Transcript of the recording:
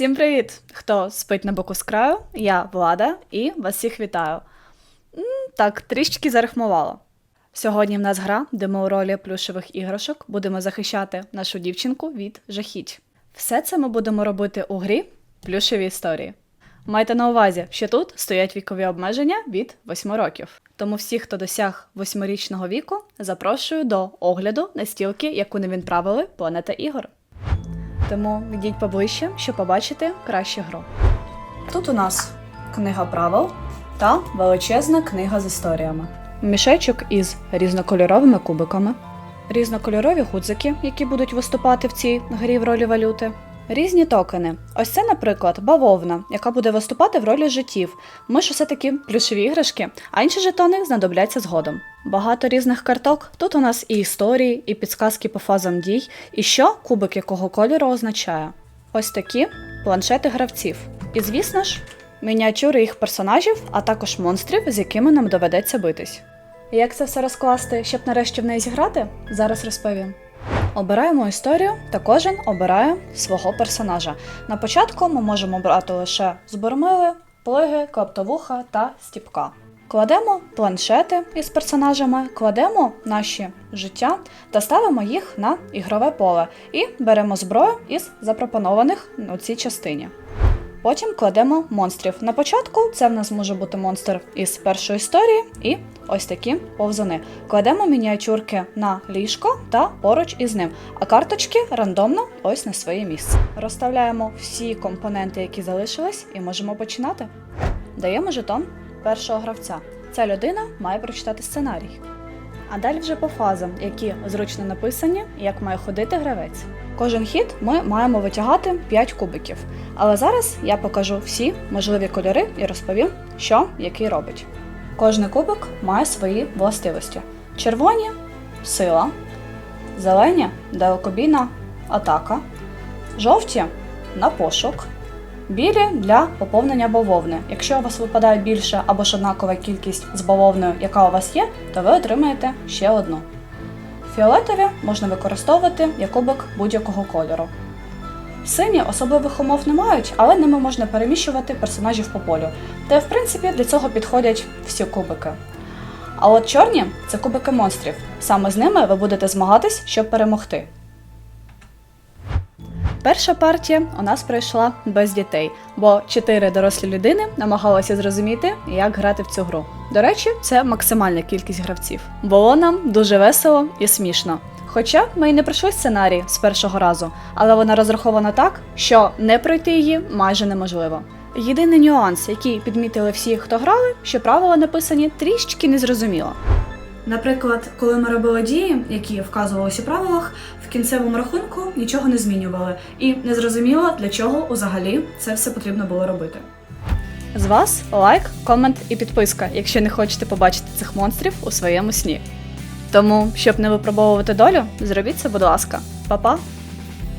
Всім привіт! Хто спить на боку з краю? Я Влада і вас всіх вітаю. Так, трішки зарахмувала. Сьогодні в нас гра, де ми у ролі плюшевих іграшок будемо захищати нашу дівчинку від жахіть. Все це ми будемо робити у грі плюшеві історії. Майте на увазі, що тут стоять вікові обмеження від 8 років. Тому всі, хто досяг восьмирічного віку, запрошую до огляду настілки, яку не відправили Планета ігор. Тому йдіть поближче, щоб побачити кращу гру. Тут у нас книга правил та величезна книга з історіями. Мішечок із різнокольоровими кубиками, різнокольорові гудзики, які будуть виступати в цій грі в ролі валюти. Різні токени. Ось це, наприклад, бавовна, яка буде виступати в ролі життів. Ми ж усе таки плюшові іграшки, а інші жетони знадобляться згодом. Багато різних карток. Тут у нас і історії, і підсказки по фазам дій, і що кубик якого кольору означає. Ось такі планшети гравців. І звісно ж, мініатюри їх персонажів, а також монстрів, з якими нам доведеться битись. Як це все розкласти, щоб нарешті в неї зіграти? Зараз розповім. Обираємо історію та кожен обирає свого персонажа. На початку ми можемо обрати лише збормили, плиги, клаптовуха та стіпка. Кладемо планшети із персонажами, кладемо наші життя та ставимо їх на ігрове поле і беремо зброю із запропонованих у цій частині. Потім кладемо монстрів. На початку це в нас може бути монстр із першої історії і ось такі повзуни. Кладемо мініатюрки на ліжко та поруч із ним, а карточки рандомно ось на своє місце. Розставляємо всі компоненти, які залишились, і можемо починати. Даємо жетон першого гравця. Ця людина має прочитати сценарій. А далі вже по фазам, які зручно написані, як має ходити гравець. Кожен хід ми маємо витягати 5 кубиків. Але зараз я покажу всі можливі кольори і розповім, що який робить. Кожний кубик має свої властивості: червоні сила, зелені далекобійна атака, жовті на пошук, білі для поповнення бавовни. Якщо у вас випадає більше або ж однакова кількість з бавовною, яка у вас є, то ви отримаєте ще одну. Фіолетові можна використовувати як кубик будь-якого кольору. Сині особливих умов не мають, але ними можна переміщувати персонажів по полю. Та в принципі для цього підходять всі кубики. А от чорні це кубики монстрів. Саме з ними ви будете змагатись, щоб перемогти. Перша партія у нас пройшла без дітей, бо чотири дорослі людини намагалися зрозуміти, як грати в цю гру. До речі, це максимальна кількість гравців. Було нам дуже весело і смішно. Хоча ми й не пройшли сценарій з першого разу, але вона розрахована так, що не пройти її майже неможливо. Єдиний нюанс, який підмітили всі, хто грали, що правила написані трішки незрозуміло. Наприклад, коли ми робили дії, які вказувалися у правилах, в кінцевому рахунку нічого не змінювали, і не зрозуміло, для чого взагалі це все потрібно було робити. З вас лайк, комент і підписка, якщо не хочете побачити цих монстрів у своєму сні. Тому, щоб не випробовувати долю, зробіть це, будь ласка. Па-па!